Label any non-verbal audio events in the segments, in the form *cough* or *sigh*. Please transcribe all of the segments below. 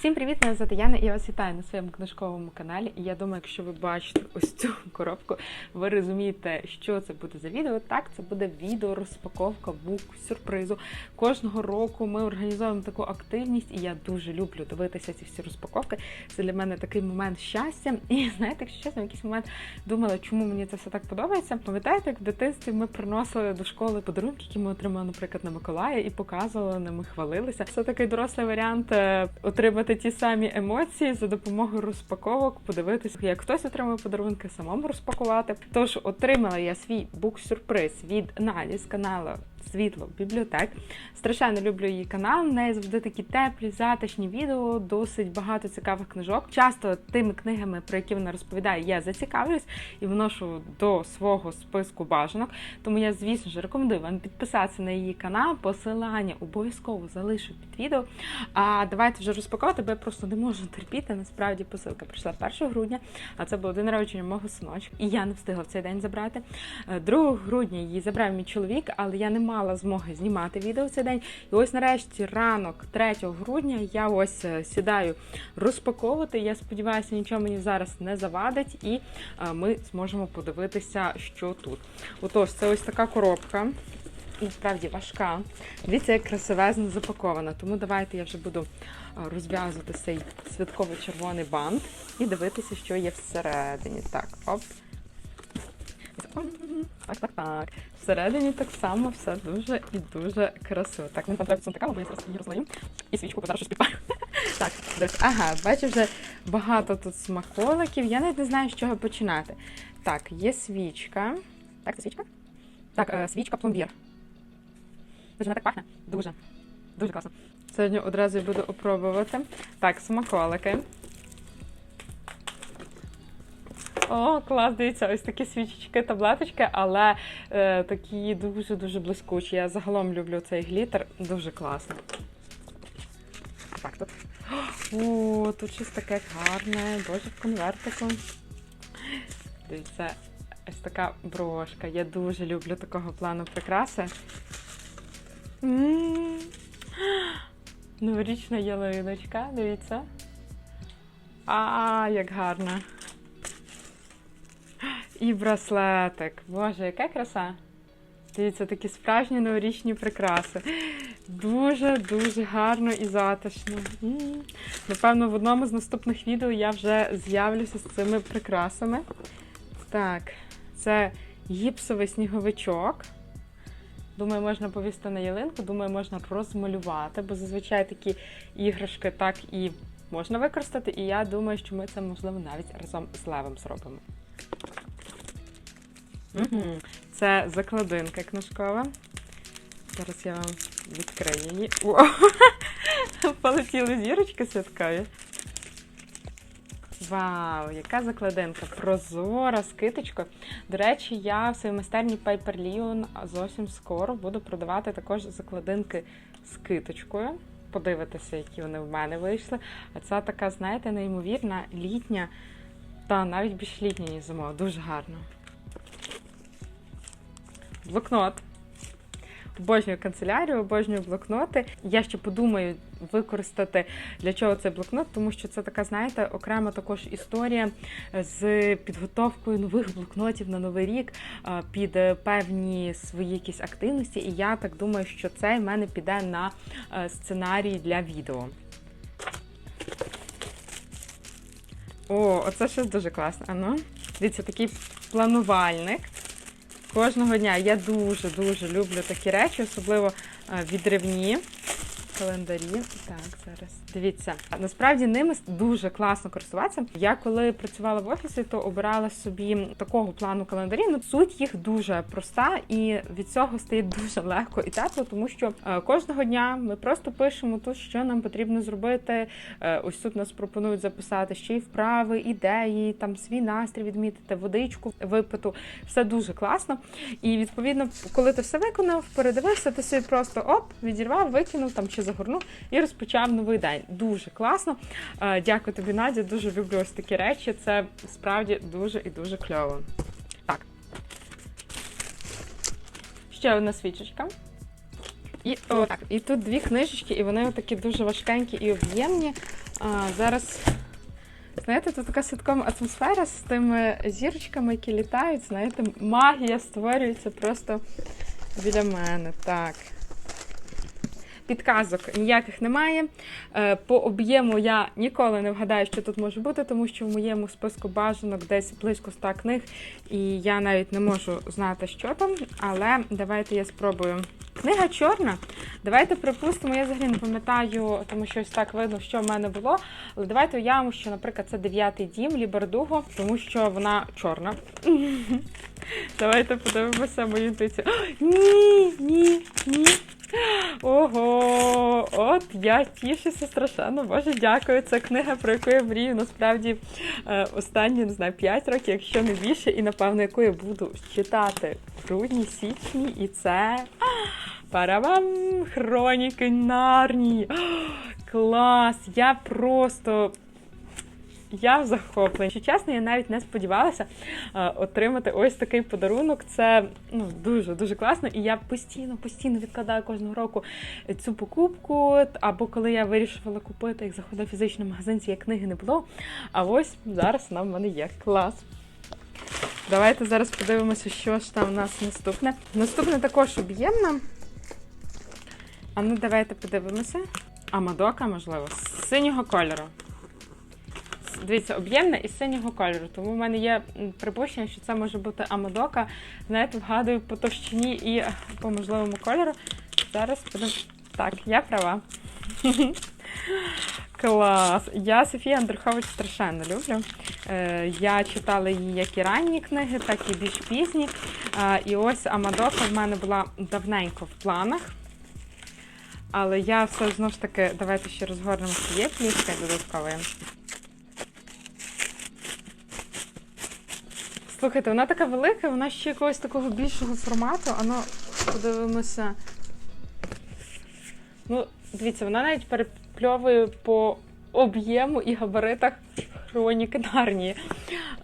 Всім привіт! Мене звати Яна і я вас вітаю на своєму книжковому каналі. І я думаю, якщо ви бачите ось цю *laughs* коробку, ви розумієте, що це буде за відео. Так, це буде відео розпаковка бук сюрпризу. Кожного року ми організовуємо таку активність, і я дуже люблю дивитися ці всі розпаковки. Це для мене такий момент щастя. І знаєте, якщо чесно, в якийсь момент думала, чому мені це все так подобається. Пам'ятаєте, як в дитинстві ми приносили до школи подарунки, які ми отримали, наприклад, на Миколая, і показували ними, хвалилися. Це такий дорослий варіант е, отримати ті самі емоції за допомогою розпаковок, подивитися, як хтось отримує подарунки, самому розпакувати. Тож отримала я свій бук-сюрприз від Налі з каналу Світло бібліотек. Страшенно люблю її канал. В неї завжди такі теплі, затишні відео, досить багато цікавих книжок. Часто тими книгами, про які вона розповідає, я зацікавлюсь і вношу до свого списку бажанок. Тому я, звісно ж, рекомендую вам підписатися на її канал. Посилання обов'язково залишу під відео. А давайте вже розпакувати, бо я просто не можу терпіти. Насправді посилка прийшла 1 грудня, а це було день народження мого синочка. І я не встигла в цей день забрати. Е, 2 грудня її забрав мій чоловік, але я не мала змоги знімати відео цей день. І ось нарешті ранок 3 грудня я ось е, сідаю розпаковувати. Я сподіваюся, нічого мені зараз не завадить, і е, ми зможемо подивитися, що тут. Отож, це ось така коробка. Насправді важка. Дивіться, як красивезно запакована. Тому давайте я вже буду е, розв'язувати цей святковий червоний бант і дивитися, що є всередині. Так, оп. Так, так, так. Всередині так само все дуже і дуже красиво. Так, мені треба така, бо я зараз її розлию. І свічку, зараз щось підпалю. *laughs* Так, дивись. ага, бачу вже багато тут смаколиків. Я навіть не знаю, з чого починати. Так, є свічка. Так, це свічка? Так, е, свічка пломбір. Дуже вона так пахне. Дуже. Дуже класно. Сьогодні одразу я буду опробувати. Так, смаколики. О, клас, дивіться, ось такі свічечки, таблеточки, але е, такі дуже-дуже блискучі. Я загалом люблю цей глітер. Дуже класно. Так, тут. О, тут щось таке гарне. Боже, в конвертику. Дивіться, ось така брошка. Я дуже люблю такого плану прикраси. Новорічна ялиночка, дивіться. А, як гарно. І браслетик. Боже, яка краса. Дивіться, такі справжні новорічні прикраси. Дуже-дуже гарно і затишно. Напевно, в одному з наступних відео я вже з'явлюся з цими прикрасами. Так, це гіпсовий сніговичок. Думаю, можна повісти на ялинку, думаю, можна розмалювати, бо зазвичай такі іграшки так і можна використати. І я думаю, що ми це можливо навіть разом з левом зробимо. Угу. Це закладинка книжкова. Зараз я вам відкрию її. О! *laughs* Полетіли зірочки святкові. Вау, яка закладинка! Прозора, з киточкою. До речі, я в своїй майстерні Paper Leon зовсім скоро буду продавати також закладинки з киточкою. Подивитися, які вони в мене вийшли. А це така, знаєте, неймовірна, літня, та навіть більш літня, ніж зимова. Дуже гарно. Блокнот. Обожнюю канцелярію, обожнюю блокноти. Я ще подумаю використати для чого цей блокнот, тому що це така, знаєте, окрема також історія з підготовкою нових блокнотів на новий рік під е, певні свої якісь активності. І я так думаю, що це в мене піде на е, сценарій для відео. О, оце щось дуже класне. Ану, дивіться, такий планувальник. Кожного дня. Я дуже-дуже люблю такі речі, особливо е, відривні календарі. Так, зараз дивіться. Насправді ними дуже класно користуватися. Я коли працювала в офісі, то обирала собі такого плану календарі. Ну суть їх дуже проста, і від цього стає дуже легко і тепло, тому що е, кожного дня ми просто пишемо тут, що нам потрібно зробити. Е, Ось тут нас пропонують записати ще й вправи, ідеї, там свій настрій відмітити, водичку випиту. Все дуже класно. І відповідно, коли ти все виконав, передивився, ти собі просто оп, відірвав, викинув там чи загорнув і розпочав новий день. Дуже класно. Е, Дякую тобі, Надя. Дуже люблю ось такі речі. Це справді дуже і дуже кльово. Так. Ще одна свічечка. І, о, так, і тут дві книжечки, і вони такі дуже важкенькі і об'ємні. А, зараз, знаєте, тут така святкова атмосфера з тими зірочками, які літають. Знаєте, магія створюється просто біля мене. Так. Підказок ніяких немає. Е, По об'єму я ніколи не вгадаю, що тут може бути, тому що в моєму списку бажанок десь близько 100 книг, і я навіть не можу знати, що там. Але давайте я спробую. Книга чорна. Давайте припустимо, я взагалі не пам'ятаю, тому що ось так видно, що в мене було. Але давайте уявимо, що, наприклад, це дев'ятий дім Лібердуго, тому що вона чорна. *laughs* Давайте подивимося мою інтуїцію. Ні, ні, ні. Ого, от я тішуся страшенно. Боже, дякую. Це книга, про яку я мрію насправді е, останні не знаю 5 років, якщо не більше, і напевно, яку я буду читати в грудні, січні, і це Парабам! Хроніки Нарнії. Клас! Я просто. Я в захопленні. Якщо чесно, я навіть не сподівалася е, отримати ось такий подарунок. Це ну дуже дуже класно. І я постійно, постійно відкладаю кожного року цю покупку. Або коли я вирішувала купити, як заходила в фізичний магазин, цієї книги не було. А ось зараз вона в мене є. Клас. Давайте зараз подивимося, що ж там у нас наступне. Наступне також об'ємна. А ну давайте подивимося. Амадока, можливо, з синього кольору. Дивіться, об'ємна і синього кольору. Тому в мене є припущення, що це може бути Амадока. Знаєте, вгадую по товщині і по можливому кольору. Зараз будемо. Так, я права. *laughs* Клас! Я Софію Андрухович страшенно люблю. Е, я читала її як і ранні книги, так і більш пізні. І ось Амадока в мене була давненько в планах. Але я все знову ж таки, давайте ще розгорнемо є плівка додаткової. Слухайте, вона така велика, вона ще якогось такого більшого формату. Ано подивимося. Ну, дивіться, вона навіть перепльовує по об'єму і габаритах хроніки Нарнії.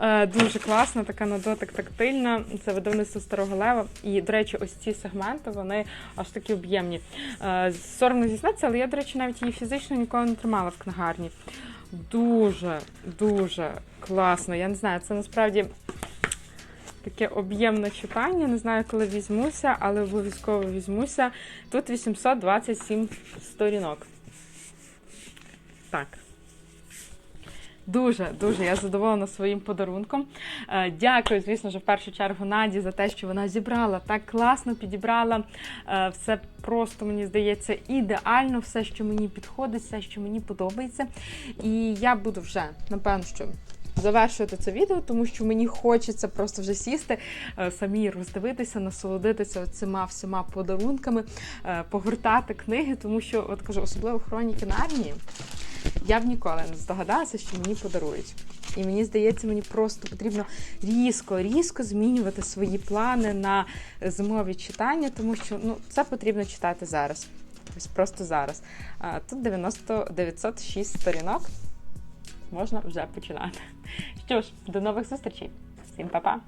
Е, дуже класна, така на дотик тактильна. Це видавництво старого лева. І, до речі, ось ці сегменти вони аж такі об'ємні. Е, соромно зізнатися, але я, до речі, навіть її фізично ніколи не тримала в книгарні. Дуже, дуже класно. Я не знаю, це насправді таке об'ємне читання. Не знаю, коли візьмуся, але обов'язково візьмуся. Тут 827 сторінок. Так. Дуже, дуже я задоволена своїм подарунком. Е, Дякую, звісно ж, в першу чергу Наді за те, що вона зібрала так класно, підібрала Е, все просто, мені здається, ідеально, все, що мені підходить, все, що мені подобається. І я буду вже, напевно, що. Завершувати це відео, тому що мені хочеться просто вже сісти, е, самі роздивитися, насолодитися цими всіма подарунками, е, погортати книги, тому що, от кажу, особливо хроніки Нарнії, я б ніколи не здогадалася, що мені подарують. І мені здається, мені просто потрібно різко, різко змінювати свої плани на зимові читання, тому що ну, це потрібно читати зараз. Ось просто зараз. Тут 90 906 сторінок. Можна вже починати. Що ж, до нових зустрічей. Всім па-па!